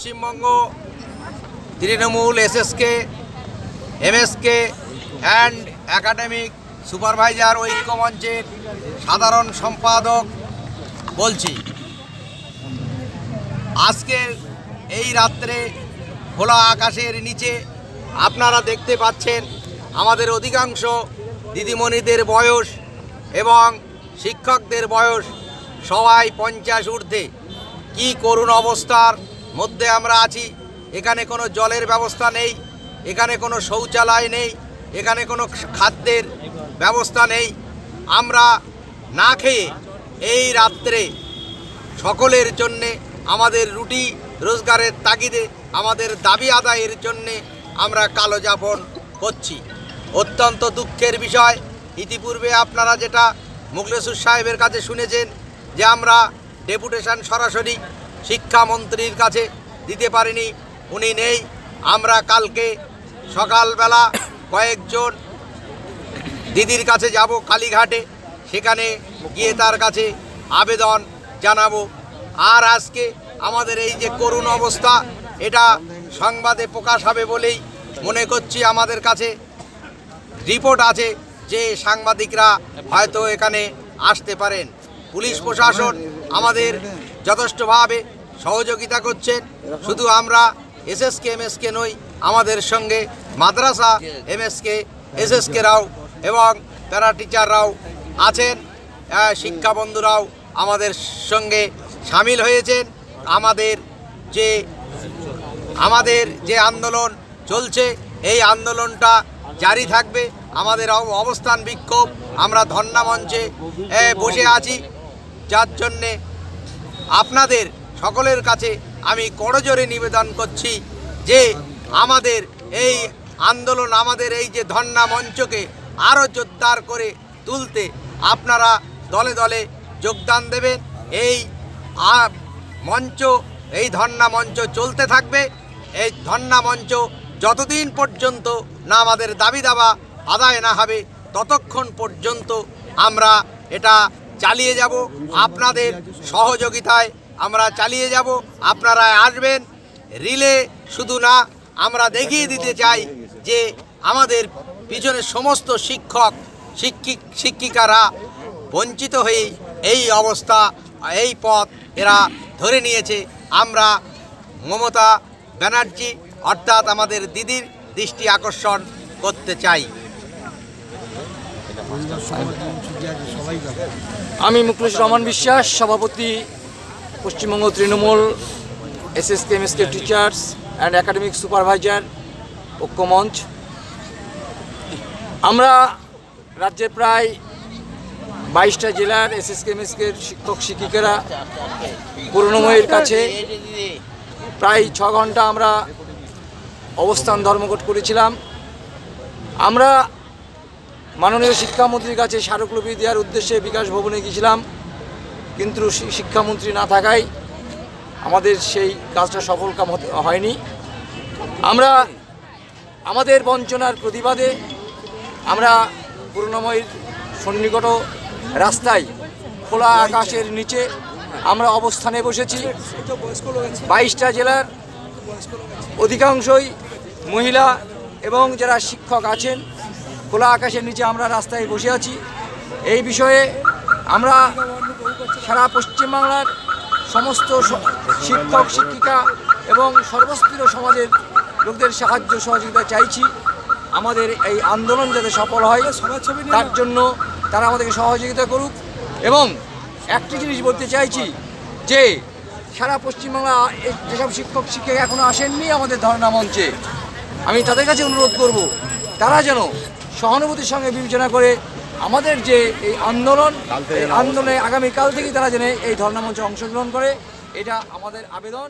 Paschimbanga, Trinamool, SSK, MSK and academic supervisor ঐক্যমঞ্চের সাধারণ সম্পাদক বলছি। আজকের এই রাত্রে খোলা আকাশের নিচে আপনারা দেখতে পাচ্ছেন আমাদের অধিকাংশ দিদিমণিদের বয়স এবং শিক্ষকদের বয়স সবাই পঞ্চাশ ঊর্ধ্বে। কি করুণ অবস্থার মধ্যে আমরা আছি। এখানে কোনো জলের ব্যবস্থা নেই, এখানে কোনো শৌচালয় নেই, এখানে কোনো খাদ্যের ব্যবস্থা নেই। আমরা না খেয়ে এই রাত্রে সকলের জন্যে আমাদের রুটি রোজগারের তাগিদে, আমাদের দাবি আদায়ের জন্যে আমরা কালো যাপন করছি। অত্যন্ত দুঃখের বিষয়। ইতিপূর্বে আপনারা যেটা মুখলেসুর সাহেবের কাছে শুনেছেন যে আমরা ডেপুটেশন সরাসরি শিক্ষামন্ত্রীর কাছে দিতে পারিনি। উনি নেই। আমরা কালকে সকালবেলা কয়েকজন দিদির কাছে যাব কালীঘাটে। সেখানে গিয়ে তার কাছে আবেদন জানাব। আর আজকে আমাদের এই যে করুণ অবস্থা, এটা সংবাদে প্রকাশ হবে বলেই মনে করছি আমাদের কাছে রিপোর্ট আছে যে সাংবাদিকরা হয়তো এখানে আসতে পারেন। পুলিশ প্রশাসন আমাদের যথেষ্টভাবে সহযোগিতা করছেন। শুধু আমরা এসএসকে এমএসকে নই আমাদের সঙ্গে মাদ্রাসা এমএসকে এসএসকেরাও এবং প্যারা টিচাররাও আছেন। শিক্ষা বন্ধুরাও আমাদের সঙ্গে সামিল হয়েছেন। আমাদের যে আমাদের যে আন্দোলন চলছে এই আন্দোলনটা জারি থাকবে। আমাদের অব- অবস্থান বিক্ষোভ আমরা ধর্ণা মঞ্চে বসে আছি। যার জন্যে আপনাদের সকলের কাছে আমি করজোরে নিবেদন করছি যে আমাদের এই আন্দোলন, আমাদের এই যে ধর্ণা মঞ্চকে আরও জোরদার করে তুলতে আপনারা দলে দলে যোগদান দেবেন। এই মঞ্চ, এই ধর্ণা মঞ্চ চলতে থাকবে। এই ধর্ণা মঞ্চ যতদিন পর্যন্ত না আমাদের দাবি দাবা আদায় না হবে, ততক্ষণ পর্যন্ত আমরা এটা চালিয়ে যাব। আপনাদের সহযোগিতায় আমরা চালিয়ে যাব। আপনারা আসবেন। রিলে শুধু না, আমরা দেখিয়ে দিতে চাই যে আমাদের পিছনে সমস্ত শিক্ষক, শিক্ষিক, শিক্ষিকারা বঞ্চিত হয়ে এই অবস্থা, এই পথ এরা ধরে নিয়েছে। আমরা মমতা ব্যানার্জি, অর্থাৎ আমাদের দিদির দৃষ্টি আকর্ষণ করতে চাই। আমি মুকলেশ রহমান বিশ্বাস, সভাপতি Paschimbanga Trinamool, SSK, MSK teachers and academic supervisor ঐক্যমঞ্চ আমরা রাজ্যের প্রায় বাইশটা জেলার এসএসকে, এমএসকে শিক্ষক, শিক্ষিকারা করুণাময়ীর কাছে প্রায় ছ ঘণ্টা আমরা অবস্থান ধর্মঘট করেছিলাম। আমরা মাননীয় শিক্ষামন্ত্রীর কাছে স্মারকলিপি দেওয়ার উদ্দেশ্যে বিকাশ ভবনে গিয়েছিলাম। কিন্তু শিক্ষামন্ত্রী না থাকায় আমাদের সেই কাজটা সফল কাম হয়নি। আমরা আমাদের বঞ্চনার প্রতিবাদে আমরা করুণাময়ীর সন্নিকট রাস্তায় খোলা আকাশের নিচে আমরা অবস্থানে বসেছি। বাইশটা জেলার অধিকাংশই মহিলা এবং যারা শিক্ষক আছেন খোলা আকাশের নিচে আমরা রাস্তায় বসে আছি। এই বিষয়ে আমরা সারা পশ্চিমবাংলার সমস্ত শিক্ষক, শিক্ষিকা এবং সর্বস্তরীয় সমাজের লোকদের সাহায্য, সহযোগিতা চাইছি। আমাদের এই আন্দোলন যাতে সফল হয়, তার জন্য তারা আমাদেরকে সহযোগিতা করুক। এবং একটি জিনিস বলতে চাইছি যে, সারা পশ্চিমবাংলা যেসব শিক্ষক, শিক্ষিকা এখনও আসেননি আমাদের ধর্ণা মঞ্চে, আমি তাদের কাছে অনুরোধ করব, তারা যেন সহানুভূতির সঙ্গে বিবেচনা করে আমাদের যে এই আন্দোলন এই আন্দোলনে আগামীকাল থেকেই তারা যেন এই ধর্ণামঞ্চে অংশগ্রহণ করে এটা আমাদের আবেদন।